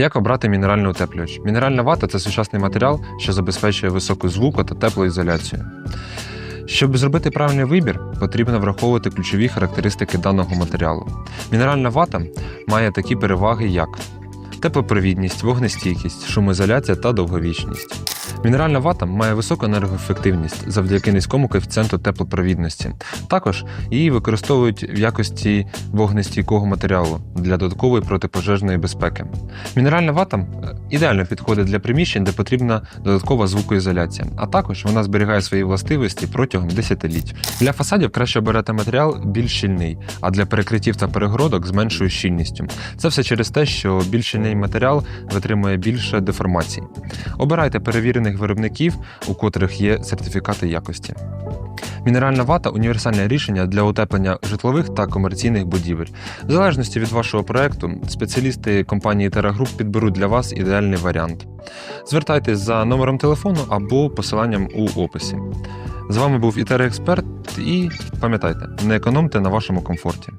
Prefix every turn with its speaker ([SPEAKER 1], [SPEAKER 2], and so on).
[SPEAKER 1] Як обрати мінеральний утеплювач? Мінеральна вата це сучасний матеріал, що забезпечує високу звуку та теплоізоляцію. Щоб зробити правильний вибір, потрібно враховувати ключові характеристики даного матеріалу. Мінеральна вата має такі переваги, як теплопровідність, вогнестійкість, шумоізоляція та довговічність. Мінеральна вата має високу енергоефективність завдяки низькому коефіцієнту теплопровідності. Також її використовують в якості вогнестійкого матеріалу для додаткової протипожежної безпеки. Мінеральна вата е, ідеально підходить для приміщень, де потрібна додаткова звукоізоляція, а також вона зберігає свої властивості протягом десятиліть. Для фасадів краще обирати матеріал більш щільний, а для перекриттів та перегородок з меншою щільністю. Це все через те, що більш щільний матеріал витримує більше деформацій. Обирайте перевірених виробників, у котрих є сертифікати якості. Мінеральна вата універсальне рішення для утеплення житлових та комерційних будівель. В залежності від вашого проекту, спеціалісти компанії TerraGroup підберуть для вас ідеальний варіант. Звертайтесь за номером телефону або посиланням у описі. З вами був ІТЕР Експерт і пам'ятайте, не економте на вашому комфорті.